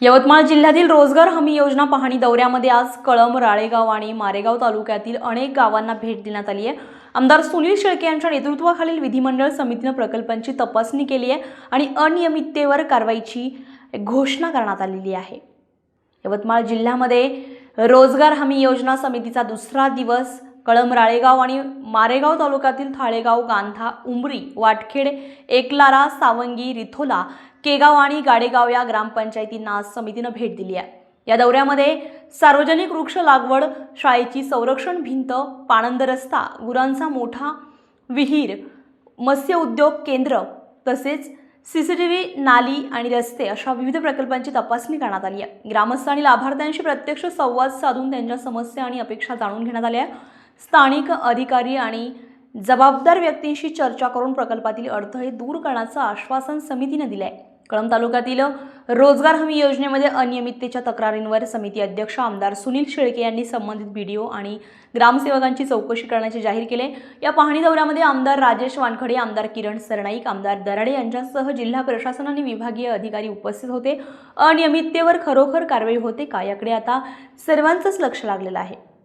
यवतमाळ जिल्ह्यातील रोजगार हमी योजना पाहणी दौऱ्यामध्ये आज कळंब राळेगाव आणि मारेगाव तालुक्यातील अनेक गावांना भेट देण्यात आली आहे. आमदार सुनील शेळके यांच्या नेतृत्वाखालील विधिमंडळ समितीनं प्रकल्पांची तपासणी केली आहे आणि अनियमिततेवर कारवाईची घोषणा करण्यात आलेली आहे. यवतमाळ जिल्ह्यामध्ये रोजगार हमी योजना समितीचा दुसरा दिवस कळम राळेगाव आणि मारेगाव तालुक्यातील थाळेगाव गांधा उमरी वाटखेड एकलारा सावंगी रिथोला केगाव आणि गाडेगाव या ग्रामपंचायतींना आज समितीनं भेट दिली आहे या दौऱ्यामध्ये सार्वजनिक वृक्ष लागवड शाळेची संरक्षण भिंत पाणंद रस्ता गुरांचा मोठा विहीर मत्स्य उद्योग केंद्र तसेच सी सी टी व्ही नाली आणि रस्ते अशा विविध प्रकल्पांची तपासणी करण्यात आली आहे ग्रामस्थ आणि लाभार्थ्यांशी प्रत्यक्ष संवाद साधून त्यांच्या समस्या आणि अपेक्षा जाणून घेण्यात आल्या आहे. स्थानिक अधिकारी आणि जबाबदार व्यक्तींशी चर्चा करून प्रकल्पातील अडथळे दूर करण्याचं आश्वासन समितीनं दिलं आहे कळंब तालुक्यातील रोजगार हमी योजनेमध्ये अनियमिततेच्या तक्रारींवर समिती अध्यक्ष आमदार सुनील शेळके यांनी संबंधित बीडीओ आणि ग्रामसेवकांची चौकशी करण्याचे जाहीर केले. या पाहणी दौऱ्यामध्ये आमदार राजेश वानखडे आमदार किरण सरनाईक आमदार दराडे यांच्यासह जिल्हा प्रशासन आणि विभागीय अधिकारी उपस्थित होते. अनियमिततेवर खरोखर कारवाई होते का? याकडे आता सर्वांचंच लक्ष लागलेलं आहे.